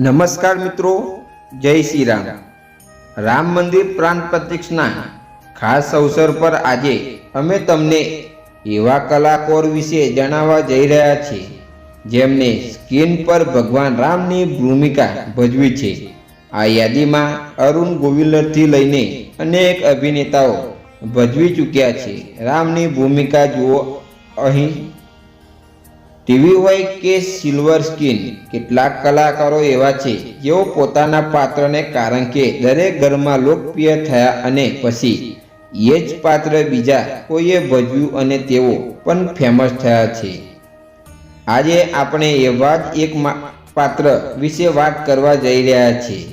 નમસ્કાર મિત્રો, જય શ્રી રામ રામ મંદિર પ્રાણ પ્રતિષ્ઠના ખાસ અવસર પર આજે અમે તમને એવા કલાકાર વિશે જણાવવા જઈ રહ્યા છીએ, જેમને સ્ક્રીન પર ભગવાન રામની ભૂમિકા ભજવી છે. આ યાદીમાં અરુણ ગોવિલથી લઈને અનેક અભિનેતાઓ ભજવી ચૂક્યા છે. રામની ભૂમિકા જુઓ અહીં. ટીવી હોય કે સિલ્વર સ્કીન કેટલાક કલાકારો એવા છે, જેઓ પોતાના પાત્રને કારણ કે દરેક ઘરમાં લોકપ્રિય થયા અને પછી એ જ પાત્ર બીજા કોઈએ ભજવ્યું અને તેઓ પણ ફેમસ થયા છે. આજે આપણે એવા જ એક પાત્ર વિશે વાત કરવા જઈ રહ્યા છીએ,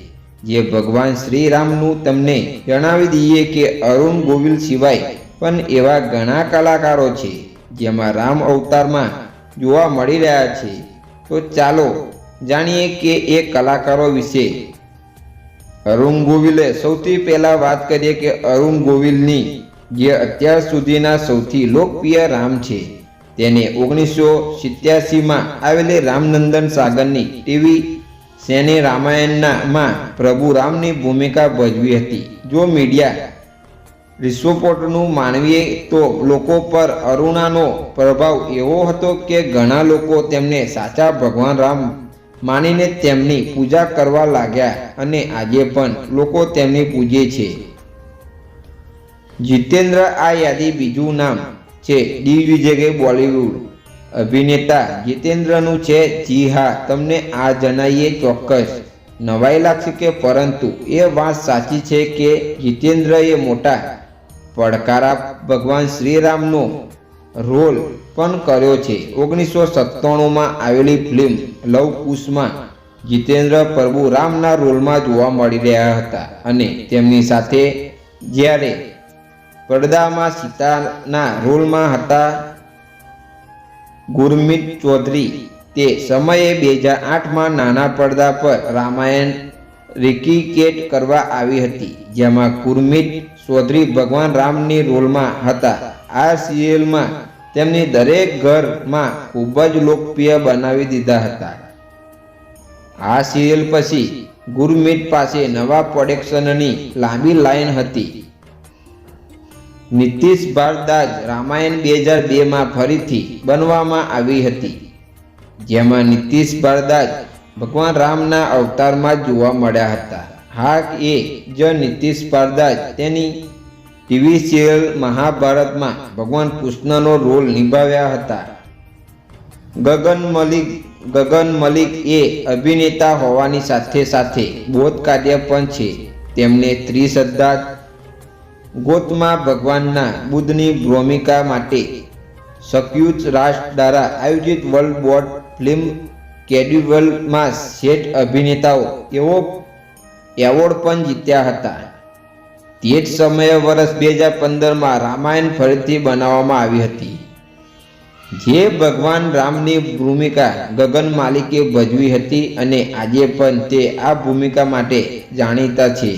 જે ભગવાન શ્રી રામનું તમને જણાવી દઈએ કે અરુણ ગોવિલ સિવાય પણ એવા ઘણા કલાકારો છે, જેમાં રામ અવતારમાં જોવા મળી રહ્યા છે. તો ચાલો જાણીએ કે એ કલાકારો વિશે. અરુણ ગોવિલે સૌથી પહેલા વાત કરીએ કે અરુણ ગોવિલની, જે અત્યાર સુધીના સૌથી લોકપ્રિય રામ છે. તેને ઓગણીસો સિત્યાસીમાં આવેલી રામનંદન સાગરની ટીવી સેને રામાયણનામાં પ્રભુ રામની ભૂમિકા ભજવી હતી. જો મીડિયા રિસોપોર્ટનું માનવીએ તો લોકો પર અરુણાનો પ્રભાવ એવો હતો કે ઘણા લોકો તેમને સાચા ભગવાન રામ માનીને તેમની પૂજા કરવા લાગ્યા અને આજે પણ લોકો તેમની પૂજે છે. જીતેન્દ્ર આ યાદી બીજું નામ છે દિગ્વિજય બોલિવૂડ અભિનેતા જીતેન્દ્રનું છે જી હા, તમને આ જણાવીએ ચોક્કસ. નવાઈ લાગશે કે પરંતુ એ વાત સાચી છે કે જીતેન્દ્ર એ મોટા પડકારા ભગવાન શ્રીરામનો રોલ પણ કર્યો છે. ઓગણીસો સત્તાણુંમાં આવેલી ફિલ્મ લવ કુશમાં જીતેન્દ્ર પ્રભુ રામના રોલમાં જોવા મળી રહ્યા હતા અને તેમની સાથે જ્યારે પડદામાં સીતાના રોલમાં હતા ગુરમીત ચૌધરી તે સમયે બે હજાર આઠમાં નાના પડદા પર રામાયણ રિકિકેટ કરવા આવી હતી, જેમાં કુર્મિત ચૌધરી ભગવાન રામની રોલમાં હતા. આ સિરિયલમાં તેમની દરેક ઘરમાં ખૂબ જ લોકપ્રિય બનાવી દીધા હતા. આ સિરિયલ પછી ગુરમીત પાસે નવા પ્રોડક્શનની લાંબી લાઈન હતી. નીતિશ ભારદાજ રામાયણ બે હજાર બેમાં ફરીથી બનવામાં આવી હતી, જેમાં નીતિશ ભારદાજ ભગવાન રામના અવતારમાં જોવા મળ્યા હતા. હા એ જ નીતિશ ભારદાજ તેની ટીવી સિરિયલ મહાભારતમાં ભગવાન કૃષ્ણનો રોલ નિભાવ્યા હતા. ગગન મલિક ગગન મલિક એ અભિનેતા હોવાની સાથે સાથે બોધ કાર્ય પણ છે. તેમને ત્રિશ્રદ્ધા ગોતમાં ભગવાનના બુદ્ધની ભૂમિકા માટે સંયુક્ત રાષ્ટ્ર દ્વારા આયોજિત વર્લ્ડ બોર્ડ ફિલ્મ કેડ્યુવલમાં શ્રેષ્ઠ અભિનેતાઓ એવો એવોર્ડ પણ જીત્યા હતા. તે જ સમયે વર્ષ બે હજાર પંદરમાં રામાયણ ફરીથી બનાવવામાં આવી હતી. જે ભગવાન રામની ભૂમિકા ગગન માલિકે ભજવી હતી અને આજે પણ તે આ ભૂમિકા માટે જાણીતા છે.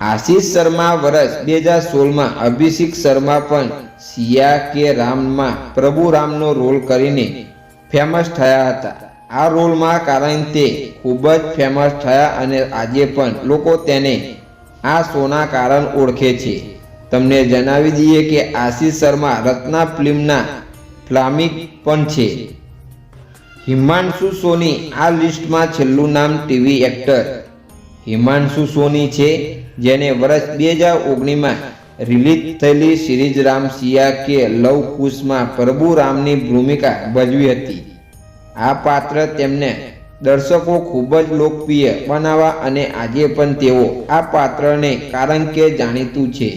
આશીષ શર્મા વર્ષ બે હજાર સોળમાં અભિષેક શર્મા પણ સિયા કે રામમાં પ્રભુ રામનો રોલ કરીને ફેમસ થયા હતા. આ રોલમાં કારણ તે ખૂબ જ ફેમસ થયા અને આજે પણ લોકો તેને આ શોના કારણ ઓળખે છે. તમને જણાવી દઈએ કે આશીષ શર્મા રત્ના ફિલ્મના ફ્લામિક પણ છે. હિમાંશુ સોની આ લિસ્ટમાં છેલ્લું નામ ટીવી એક્ટર હિમાંશુ સોની છે, જેને વર્ષ બે હજાર ઓગણીમાં રિલીઝ થયેલી સિરીઝ રામ સિયા કે લવ કુશમાં પ્રભુ રામની ભૂમિકા ભજવી હતી. આ પાત્ર તેમને દર્શકો ખૂબ જ લોકપ્રિય બનાવવા અને આજે પણ તેઓ આ પાત્રને કારણ કે જાણીતું છે.